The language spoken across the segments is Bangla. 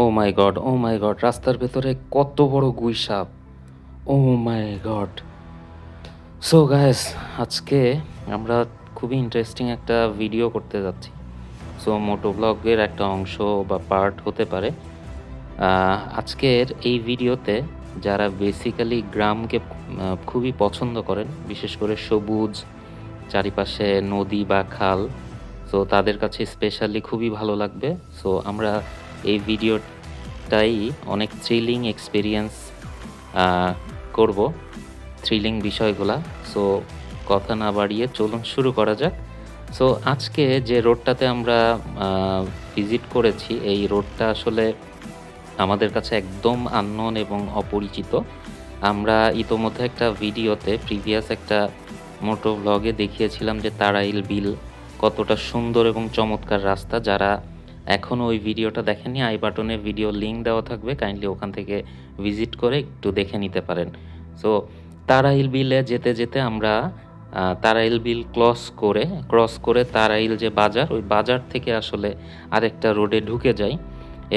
O my god, O my god, রাস্তার ভেতরে কত বড় গুই সাপ। Oh my god. So guys আজকে আমরা খুবই ইন্টারেস্টিং একটা ভিডিও করতে যাচ্ছি। সো মোটো ব্লগের একটা অংশ বা পার্ট হতে পারে। আজকের এই ভিডিওতে যারা বেসিক্যালি গ্রামকে খুবই পছন্দ করেন, বিশেষ করে সবুজ, চারিপাশে নদী বা খাল সো তাদের কাছে স্পেশালি খুবই ভালো লাগবে। সো আমরা এই ভিডিওটাই অনেক থ্রিলিং এক্সপিরিয়েন্স করব থ্রিলিং বিষয়গুলা। সো কথা না বাড়িয়ে চলুন শুরু করা যাক। সো আজকে যে রোডটাতে আমরা ভিজিট করেছি, এই রোডটা আসলে আমাদের কাছে একদম আননোন এবং অপরিচিত। আমরা ইতোমধ্যে একটা ভিডিওতে প্রিভিয়াস একটা মোটো ব্লগে দেখিয়েছিলাম যে তারাইল বিল কতটা সুন্দর এবং চমৎকার রাস্তা। যারা এখনও ওই ভিডিওটা দেখেননি, আই বাটনে ভিডিও লিঙ্ক দেওয়া থাকবে, কাইন্ডলি ওখান থেকে ভিজিট করে একটু দেখে নিতে পারেন। সো, তারাইল বিলে যেতে যেতে আমরা তারাইল বিল ক্রস করে ক্রস করে তারাইল যে বাজার, ওই বাজার থেকে আসলে আরেকটা রোডে ঢুকে যাই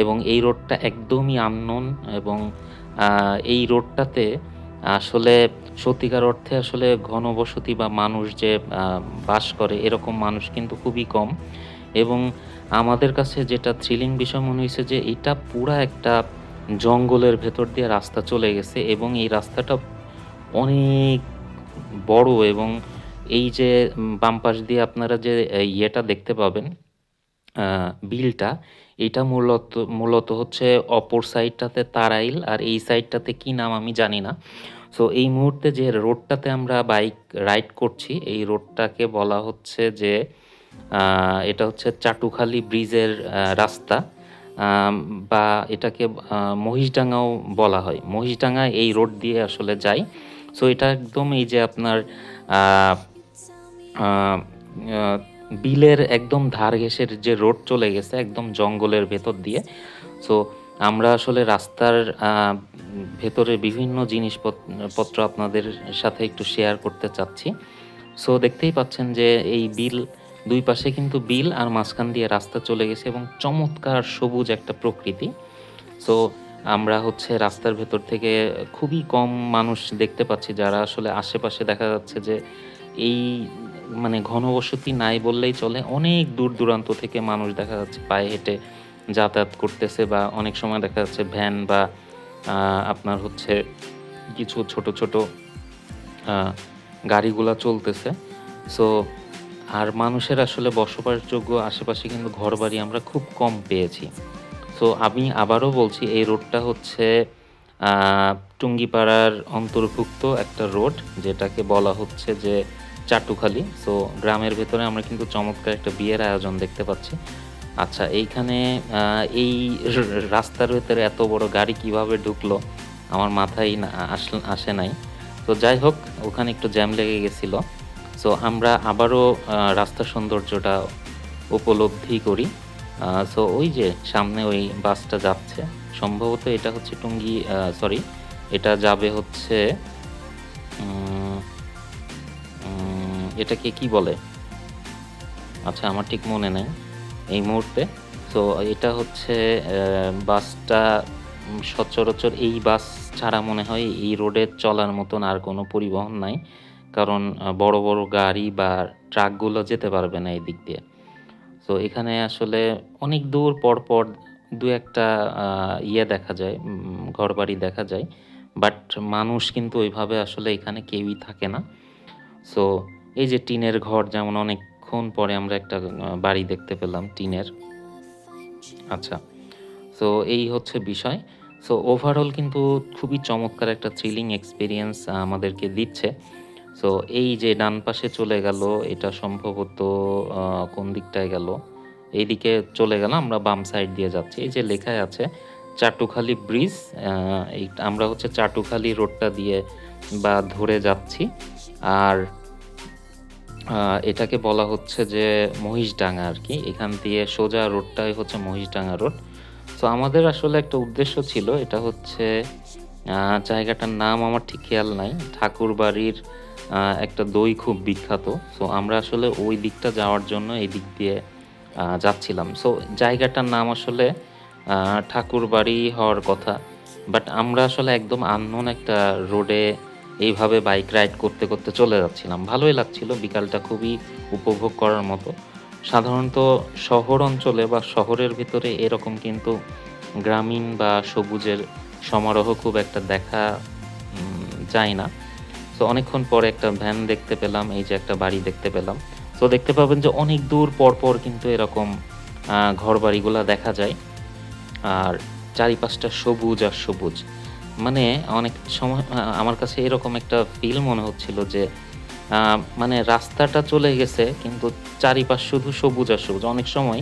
এবং এই রোডটা একদমই আননোন এবং এই রোডটাতে আসলে সত্যিকার অর্থে আসলে ঘনবসতি বা মানুষ যে বাস করে, এরকম মানুষ কিন্তু খুবই কম। এবং আমাদের কাছে যেটা থ্রিলিং বিষয় মনে হয়েছে যে এটা পুরা একটা জঙ্গলের ভেতর দিয়ে রাস্তা চলে গেছে এবং এই রাস্তাটা অনেক বড় এবং এই যে বাম পাশ দিয়ে আপনারা যে ইয়েটা দেখতে পাবেন বিলটা, এটা মূলত মূলত হচ্ছে অপর সাইডটাতে তারাইল আর এই সাইডটাতে কি নাম আমি জানি না। সো এই মুহূর্তে যে রোডটাতে আমরা বাইক রাইড করছি, এই রোডটাকে বলা হচ্ছে যে এটা হচ্ছে চাটুখালি ব্রিজের রাস্তা। বা এটাকে মহিষডাঙ্গাও বলা হয়। মহিষডাঙ্গা এই রোড দিয়ে আসলে যায় সো এটা একদম এই যে আপনার বিলের একদম ধার ঘেঁষের যে রোড চলে গেছে একদম জঙ্গলের ভেতর দিয়ে। সো আমরা আসলে রাস্তার ভেতরে বিভিন্ন জিনিসপত্র আপনাদের সাথে একটু শেয়ার করতে চাচ্ছি। সো দেখতেই পাচ্ছেন যে এই বিল দুই পাশে কিন্তু বিল আর মাঝখান দিয়ে রাস্তা চলে গেছে এবং চমৎকার সবুজ একটা প্রকৃতি। সো আমরা হচ্ছে রাস্তার ভেতর থেকে খুবই কম মানুষ দেখতে পাচ্ছি যারা আসলে আশেপাশে দেখা যাচ্ছে যে এই মানে ঘনবসতি নাই বললেই চলে। অনেক দূর দূরান্ত থেকে মানুষ দেখা যাচ্ছে পায়ে হেঁটে যাতায়াত করতেছে বা অনেক সময় দেখা যাচ্ছে ভ্যান বা আপনার হচ্ছে কিছু ছোট ছোট গাড়িগুলা চলতেছে। সো আর মানুষের আসলে বসবাসযোগ্য আশেপাশে কিন্তু ঘরবাড়ি আমরা খুব কম পেয়েছি। সো আমি আবারও বলছি, এই রোডটা হচ্ছে টুঙ্গিপাড়ার অন্তর্ভুক্ত একটা রোড, যেটাকে বলা হচ্ছে যে চাটুখালি। সো গ্রামের ভেতরে আমরা কিন্তু চমৎকার একটা বিয়ের আয়োজন দেখতে পাচ্ছি। আচ্ছা এইখানে এই রাস্তার ভেতরে এত বড় গাড়ি কীভাবে ঢুকলো, আমার মাথায় আসে নাই। তো যাই হোক, ওখানে একটু জ্যাম লেগে গেছিল। সো আমরা আবারও রাস্তার সৌন্দর্যটা উপলব্ধি করি। সো ওই যে সামনে ওই বাসটা যাচ্ছে, সম্ভবত এটা হচ্ছে টুঙ্গি সরি এটা যাবে হচ্ছে এটাকে কি বলে? আচ্ছা আমার ঠিক মনে নেই এই মুহূর্তে। তো এটা হচ্ছে বাসটা সচরাচর এই বাস ছাড়া মনে হয় এই রোডে চলার মতন আর কোনো পরিবহন নাই। কারণ বড় বড় গাড়ি বা ট্রাকগুলো যেতে পারবে না এই দিক দিয়ে। তো এখানে আসলে অনেক দূর পর পর দু একটা ইয়ে দেখা যায় ঘরবাড়ি দেখা যায়। বাট মানুষ কিন্তু ওইভাবে আসলে এখানে কেউই থাকে না। সো এই যে টিনের ঘর যেমন অনেকক্ষণ পরে আমরা একটা বাড়ি দেখতে পেলাম টিনের। আচ্ছা সো এই হচ্ছে বিষয়। সো ওভারঅল কিন্তু খুবই চমৎকার একটা থ্রিলিং এক্সপিরিয়েন্স আমাদেরকে দিচ্ছে। সো এই যে ডান পাশে চলে গেল এটা সম্ভবত কোন দিকটায় গেল? এইদিকে চলে গেল আমরা বাম সাইড দিয়ে যাচ্ছি। এই যে লেখায় আছে চাটুখালি ব্রিজ আমরা হচ্ছে চাটুখালি রোডটা দিয়ে বা ধরে যাচ্ছি। আর এটাকে বলা হচ্ছে যে মহিষডাঙ্গা আর কি এখান দিয়ে সোজা রোডটাই হচ্ছে মহিষডাঙ্গা রোড তো আমাদের আসলে একটা উদ্দেশ্য ছিল এটা হচ্ছে জায়গাটার নাম আমার ঠিক খেয়াল নাই। ঠাকুর বাড়ির আহ, একটা দই খুব বিখ্যাত। সো আমরা আসলে ওই দিকটা যাওয়ার জন্য এই দিক দিয়ে যাচ্ছিলাম। সো জায়গাটার নাম আসলে ঠাকুর বাড়ি হওয়ার কথা। বাট আমরা আসলে একদম আননোন একটা রোডে এইভাবে বাইক রাইড করতে করতে চলে যাচ্ছিলাম। ভালোই লাগছিল, বিকালটা খুবই উপভোগ করার মতো। সাধারণত শহর অঞ্চলে বা শহরের ভিতরে এরকম কিন্তু গ্রামীণ বা সবুজের সমারোহ খুব একটা দেখা যায় না। তো অনেকক্ষণ পরে একটা ভ্যান দেখতে পেলাম, এই যে একটা বাড়ি দেখতে পেলাম। তো দেখতে পাবেন যে অনেক দূর পর পর কিন্তু এরকম ঘর বাড়িগুলা দেখা যায়। আর চারিপাশটা সবুজ আর সবুজ। মানে অনেক সময় আমার কাছে এরকম একটা ফিল মনে হচ্ছিল যে মানে রাস্তাটা চলে গেছে, কিন্তু চারিপাশ শুধু সবুজ আর সবুজ। অনেক সময়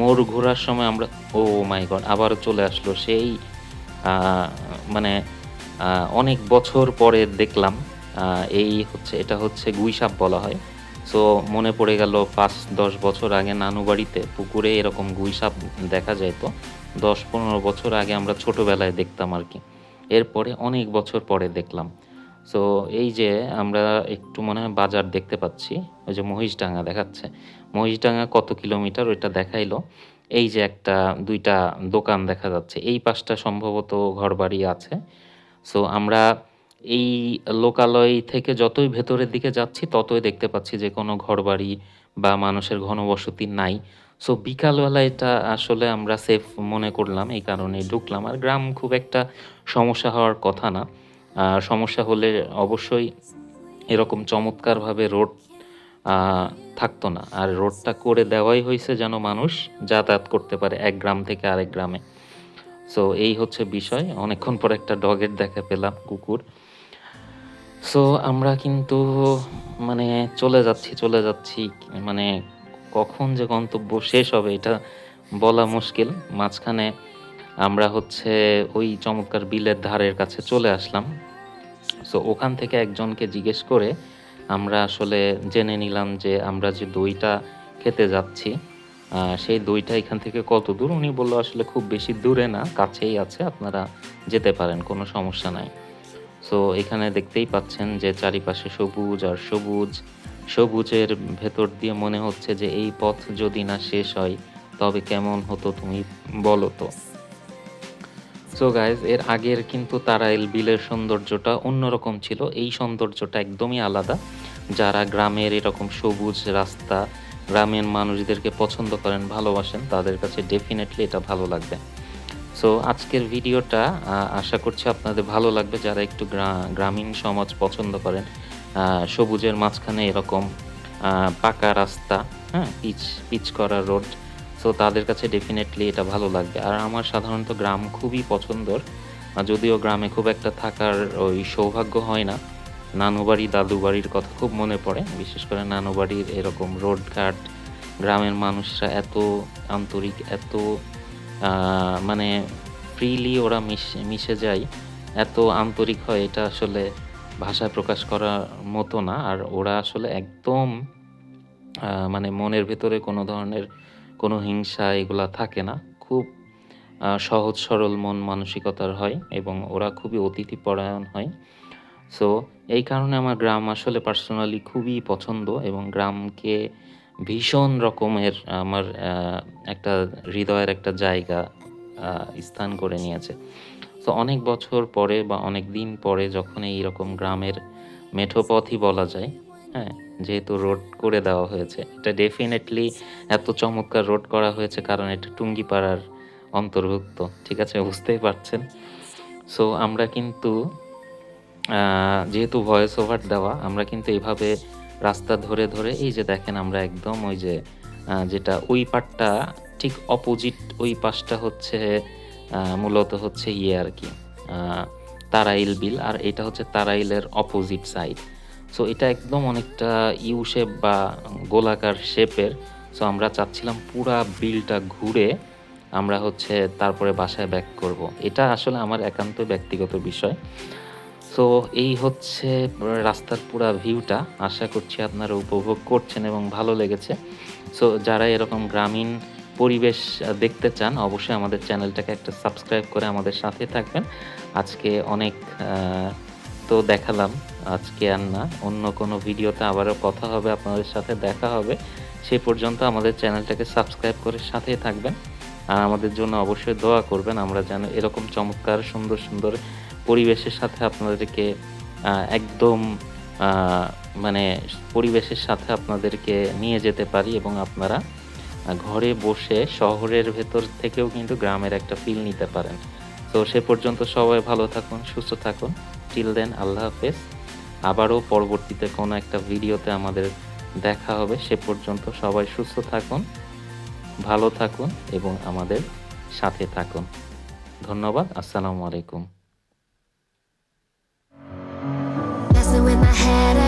মোর ঘোরার সময় আমরা, ও মাই গড, আবারও চলে আসলো সেই মানে অনেক বছর পরে দেখলাম। এই হচ্ছে, এটা হচ্ছে গুইসাপ বলা হয়। সো মনে পড়ে গেল পাঁচ, দশ বছর আগে নানু বাড়িতে পুকুরে এরকম গুইসাপ দেখা যেত দশ, পনেরো বছর আগে আমরা ছোটোবেলায় দেখতাম আর কি। এরপরে অনেক বছর পরে দেখলাম। সো এই যে আমরা একটু মনে হয় বাজার দেখতে পাচ্ছি, ওই যে মহিষডাঙ্গা দেখাচ্ছে। মহিষডাঙ্গা কত কিলোমিটার ওইটা দেখাইলো। এই যে একটা, দুইটা দোকান দেখা যাচ্ছে। এই পাশটা সম্ভবত ঘরবাড়ি আছে। সো আমরা এই লোকালয় থেকে যতই ভেতরের দিকে যাচ্ছি, ততই দেখতে পাচ্ছি যে কোনো ঘরবাড়ি বা মানুষের ঘনবসতি নাই। সো বিকালবেলা এটা আসলে আমরা সেফ মনে করলাম, এই কারণে ঢুকলাম। আর গ্রাম খুব একটা সমস্যা হওয়ার কথা না। সমস্যা হলে অবশ্যই এরকম চমৎকারভাবে রোড থাকতো না। আর রোডটা করে দেওয়াই হয়েছে যেন মানুষ যাতায়াত করতে পারে এক গ্রাম থেকে আরেক গ্রামে। সো এই হচ্ছে বিষয়। অনেকক্ষণ পর একটা ডগের দেখা পেলাম, কুকুর। সো আমরা কিন্তু মানে চলে যাচ্ছি চলে যাচ্ছি। মানে কখন যে গন্তব্য শেষ হবে, এটা বলা মুশকিল। মাঝখানে আমরা হচ্ছে ওই চমৎকার বিলের ধারের কাছে চলে আসলাম। সো ওখান থেকে একজনকে জিজ্ঞেস করে আমরা আসলে জেনে নিলাম যে আমরা যে দইটা খেতে যাচ্ছি সেই দইটা এখান থেকে কত দূর? উনি বলল, আসলে খুব বেশি দূরে না, কাছেই আছে, আপনারা যেতে পারেন, কোনো সমস্যা নাই। সো এখানে দেখতেই পাচ্ছেন যে চারিপাশে সবুজ আর সবুজ। সবুজের ভেতর দিয়ে মনে হচ্ছে যে এই পথ যদি না শেষ হয়, তবে কেমন হতো তুমি বলো তো? সো গাইজ এর আগের কিন্তু তারাইল বিলের সৌন্দর্যটা অন্যরকম ছিল। এই সৌন্দর্যটা একদমই আলাদা। যারা গ্রামের এরকম সবুজ রাস্তা, গ্রামের মানুষদেরকে পছন্দ করেন, ভালোবাসেন, তাদের কাছে ডেফিনেটলি এটা ভালো লাগবে। সো আজকের ভিডিওটা আশা করছি আপনাদের ভালো লাগবে। যারা একটু গ্রা- গ্রামীণ সমাজ পছন্দ করেন সবুজের মাঝখানে এরকম পাকা রাস্তা হ্যাঁ পিচ পিচ করা রোড সো তাদের কাছে ডেফিনেটলি এটা ভালো লাগবে। আর আমার সাধারণত গ্রাম খুবই পছন্দর যদিও গ্রামে খুব একটা থাকার ওই সৌভাগ্য হয় না। নানু বাড়ি দাদু বাড়ির কথা খুব মনে পড়ে, বিশেষ করে নানু বাড়ির এরকম রোডঘাট গ্রামের মানুষরা এত আন্তরিক, এত মানে ফ্রিলি ওরা মিশে মিশে যায়, এত আন্তরিক হয়, এটা আসলে ভাষায় প্রকাশ করার মতো না। আর ওরা আসলে একদম মানে মনের ভেতরে কোনো ধরনের কোনো হিংসা এগুলা থাকে না। খুব সহজ সরল মন মানসিকতার হয় এবং ওরা খুবই অতিথিপরায়ণ হয়। সো এই কারণে আমার গ্রাম আসলে পার্সোনালি খুবই পছন্দ এবং গ্রামকে ভীষণ রকমের আমার একটা হৃদয়ের একটা জায়গা স্থান করে নিয়েছে। তো অনেক বছর পরে বা অনেক দিন পরে যখন এই রকম গ্রামের মেঠোপথই বলা যায় হ্যাঁ যেহেতু রোড করে দেওয়া হয়েছে, এটা ডেফিনেটলি এত চমৎকার রোড করা হয়েছে কারণ এটা টুঙ্গিপাড়ার অন্তর্ভুক্ত, ঠিক আছে? বুঝতেই পারছেন? সো আমরা কিন্তু যেহেতু ভয়েস ওভার দেওয়া, আমরা কিন্তু এইভাবে রাস্তা ধরে ধরে, এই যে দেখেন আমরা একদম ওই যে যেটা ওই পাটটা ঠিক অপোজিট ওই পাশটা হচ্ছে মূলত হচ্ছে ইয়ে আর কি তারাইল বিল আর এটা হচ্ছে তারাইলের অপোজিট সাইড সো এটা একদম অনেকটা ইউ শেপ বা গোলাকার শেপের সো আমরা চাচ্ছিলাম পুরা বিলটা ঘুরে আমরা হচ্ছে তারপরে বাসায় ব্যাক করব। এটা আসলে আমার একান্ত ব্যক্তিগত বিষয়। সো এই হচ্ছে রাস্তার পুরা ভিউটা। আশা করছি আপনারা উপভোগ করছেন এবং ভালো লেগেছে। সো যারা এরকম গ্রামীণ পরিবেশ দেখতে চান, অবশ্যই আমাদের চ্যানেলটাকে একটা সাবস্ক্রাইব করে আমাদের সাথে থাকবেন। আজকে অনেক তো দেখালাম। আজকে আর না, অন্য কোনো ভিডিওতে আবারও কথা হবে, আপনাদের সাথে দেখা হবে। সেই পর্যন্ত আমাদের চ্যানেলটাকে সাবস্ক্রাইব করে সাথে থাকবেন। আর আমাদের জন্য অবশ্যই দোয়া করবেন, আমরা যেন এরকম চমৎকার, সুন্দর সুন্দর পরিবেশের সাথে আপনাদেরকে একদম মানে পরিবেশের সাথে আপনাদেরকে নিয়ে যেতে পারি এবং আপনারা ঘরে বসে শহরের ভেতর থেকেও কিন্তু গ্রামের একটা ফিল নিতে পারেন। তো সে পর্যন্ত সবাই ভালো থাকুন, সুস্থ থাকুন। টিল দেন আল্লাহ হাফেজ। আবারও পরবর্তীতে কোনো একটা ভিডিওতে আমাদের দেখা হবে, সে পর্যন্ত সবাই সুস্থ থাকুন, ভালো থাকুন এবং আমাদের সাথে থাকুন। ধন্যবাদ, আসসালামু আলাইকুম। with my head